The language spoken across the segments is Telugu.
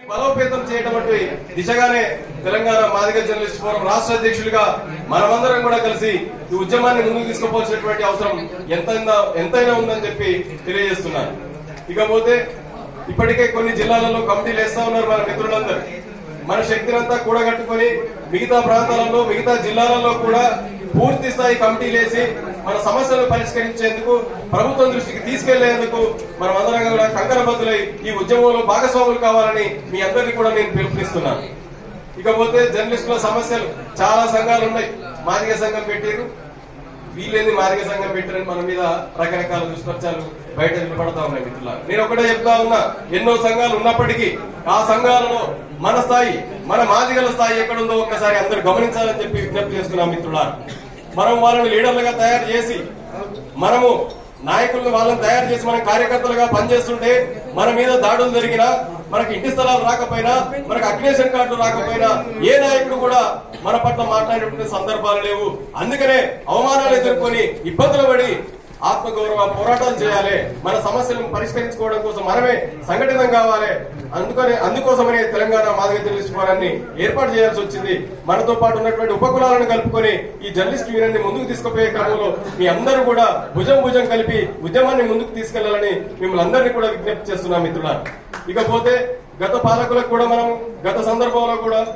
బలోపేతం చేయటటువంటి దిశగానే తెలంగాణ మాదిగ జర్నలిస్ట్ ఫోరం రాష్ట్ర అధ్యక్షులుగా మనమందరం కూడా కలిసి ఈ ఉద్యమాన్ని ముందుకు తీసుకోవాల్సినటువంటి అవసరం ఎంతైనా ఎంతైనా ఉందని చెప్పి తెలియజేస్తున్నాను. ఇకపోతే ఇప్పటికే కొన్ని జిల్లాలలో కమిటీలు వేస్తా ఉన్నారు మన మిత్రులందరూ. మన శక్తినంతా కూడగట్టుకొని మిగతా ప్రాంతాలలో మిగతా జిల్లాలలో కూడా పూర్తి స్థాయి కమిటీలు వేసి మన సమస్యలను పరిష్కరించేందుకు ప్రభుత్వం దృష్టికి తీసుకెళ్ళేందుకు మనం అందరం కూడా కంకరబద్దులై ఈ ఉద్యమంలో భాగస్వాములు కావాలని మీ అందరినీ కూడా నేను పిలుపునిస్తున్నాను. ఇకపోతే జర్నలిస్టుల సమస్యలు చాలా సంఘాలు ఉన్నాయి. మాదిగ సంఘం పెట్టారు. వీళ్ళేంది మాదిగ సంఘం పెట్టారని మన మీద రకరకాల దుష్ప్రచారాలు బయట నిలబడతా ఉన్నాయి మిత్రుల నేను ఒకటే చెప్తా ఉన్నా ఎన్నో సంఘాలు ఉన్నప్పటికీ ఆ సంఘాలలో మన స్థాయి మన మాదిగల స్థాయి ఎక్కడుందో ఒక్కసారి అందరూ గమనించాలని చెప్పి విజ్ఞప్తి చేస్తున్నాం మిత్రులారా. మనం వాళ్ళని లీడర్లుగా తయారు చేసి మనము నాయకులను వాళ్ళని తయారు చేసి మనం కార్యకర్తలుగా పనిచేస్తుంటే మన మీద దాడులు జరిగినా మనకి ఇంటి స్థలాలు రాకపోయినా మనకు అగ్నేషన్ కార్డులు రాకపోయినా ఏ నాయకుడు కూడా మన పట్ల మాట్లాడేటువంటి సందర్భాలు లేవు. అందుకనే అవమానాలు ఎదుర్కొని ఇబ్బందులు పడి ఆత్మగౌరవ పోరాటాలు చేయాలి. మన సమస్యలను పరిష్కరించుకోవడం కోసం మనమే సంఘటితం కావాలి. అందుకని అందుకోసమనే తెలంగాణ మాదిగ జర్నలిస్ట్ ఫోరాన్ని ఏర్పాటు చేయాల్సి వచ్చింది. మనతో పాటు ఉన్నటువంటి ఉపకులాలను కలుపుకొని ఈ జర్నలిస్ట్ యూనియన్ని ముందుకు తీసుకుపోయే క్రమంలో మీ అందరూ కూడా భుజం భుజం కలిపి ఉద్యమాన్ని ముందుకు తీసుకెళ్ళాలని మిమ్మల్ని అందరినీ కూడా విజ్ఞప్తి చేస్తున్నాం మిత్రుల ఇకపోతే గత పాలకులకు కూడా మనం గత సందర్భంలో కూడా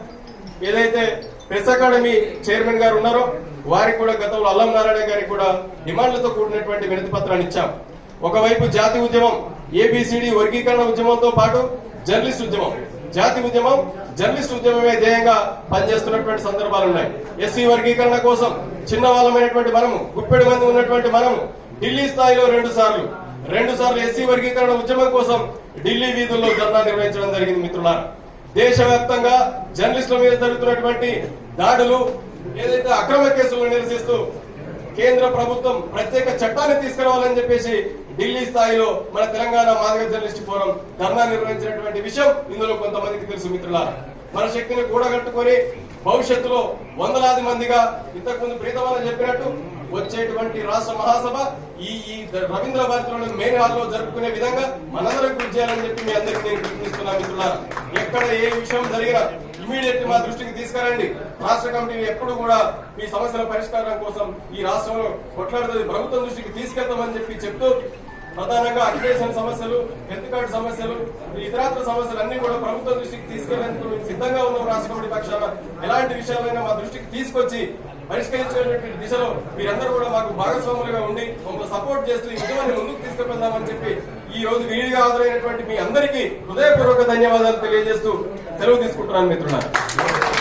ఏదైతే ప్రెస్ అకాడమీ చైర్మన్ గారు ఉన్నారో వారికి కూడా గతంలో అల్లం నారాయణ గారికి కూడా డిమాండ్లతో కూడినటువంటి వినతి పత్రాన్ని ఇచ్చాం. ఒకవైపు జాతి ఉద్యమం ఏబిసిడి వర్గీకరణ ఉద్యమంతో పాటు జర్నలిస్ట్ ఉద్యమం. జాతి ఉద్యమం జర్నలిస్ట్ ఉద్యమమే ధ్యేయంగా పనిచేస్తున్నటువంటి సందర్భాలు ఉన్నాయి. ఎస్సీ వర్గీకరణ కోసం చిన్న వాళ్ళమైనటువంటి మనము గుప్పెడు మంది ఉన్నటువంటి మనము ఢిల్లీ స్థాయిలో రెండు సార్లు రెండు సార్లు ఎస్సీ వర్గీకరణ ఉద్యమం కోసం ఢిల్లీ వీధుల్లో ధర్నా నిర్వహించడం జరిగింది మిత్రులారా. దేశవ్యాప్తంగా జర్నలిస్టుల మీద జరుగుతున్నటువంటి దాడులు ఏదైతే అక్రమ కేసులు నిరసిస్తూ కేంద్ర ప్రభుత్వం ప్రత్యేక చట్టాన్ని తీసుకురావాలని చెప్పేసి ఢిల్లీ స్థాయిలో మన తెలంగాణ మాదిగ జర్నలిస్ట్ ఫోరం ధర్నా నిర్వహించినటువంటి విషయం ఇందులో కొంతమందికి తెలుసు మిత్రుల మన శక్తిని కూడగట్టుకొని భవిష్యత్తులో వందలాది మందిగా ఇంతకుముందు ప్రీతమాన చెప్పినట్టు వచ్చేటువంటి రాష్ట్ర మహాసభ ఈ ఈ రవీంద్ర భారతిలోని మెయిన్ హాల్లో జరుపుకునే విధంగా మనందరం కృషి చేయాలని చెప్పి మీ అందరికీ నేను పిలుపునిస్తున్నా మిత్రులారా. ఎక్కడ ఏ విషయం జరిగినా ఇమీడియట్ మా దృష్టికి తీసుకురండి. రాష్ట్ర కమిటీ ఎప్పుడు కూడా మీ సమస్యల పరిష్కారం కోసం ఈ రాష్ట్రంలో కొట్లాడుతుంది. ప్రభుత్వం దృష్టికి తీసుకెళ్తామని చెప్పి చెప్తూ ప్రధానంగా అక్రిడేషన్ సమస్యలు హెల్త్ కార్డు సమస్యలు ఇతరాత్ర సమస్యలు అన్ని కూడా ప్రభుత్వం దృష్టికి తీసుకెళ్ళేందుకు మేము సిద్ధంగా ఉన్నాం రాష్ట్ర కమిటీ పక్షాన. ఎలాంటి విషయాలైనా మా దృష్టికి తీసుకొచ్చి పరిష్కరించేటువంటి దిశలో మీరందరూ కూడా మాకు భాగస్వాములుగా ఉండి మమ్మల్ని సపోర్ట్ చేస్తూ ఈ ఉద్యమాన్ని ముందుకు తీసుకెళ్దామని చెప్పి ఈ రోజు వీడిగా హాజరైనటువంటి మీ అందరికీ హృదయపూర్వక ధన్యవాదాలు తెలియజేస్తూ సెలవు తీసుకుంటున్నాను మిత్రులారా.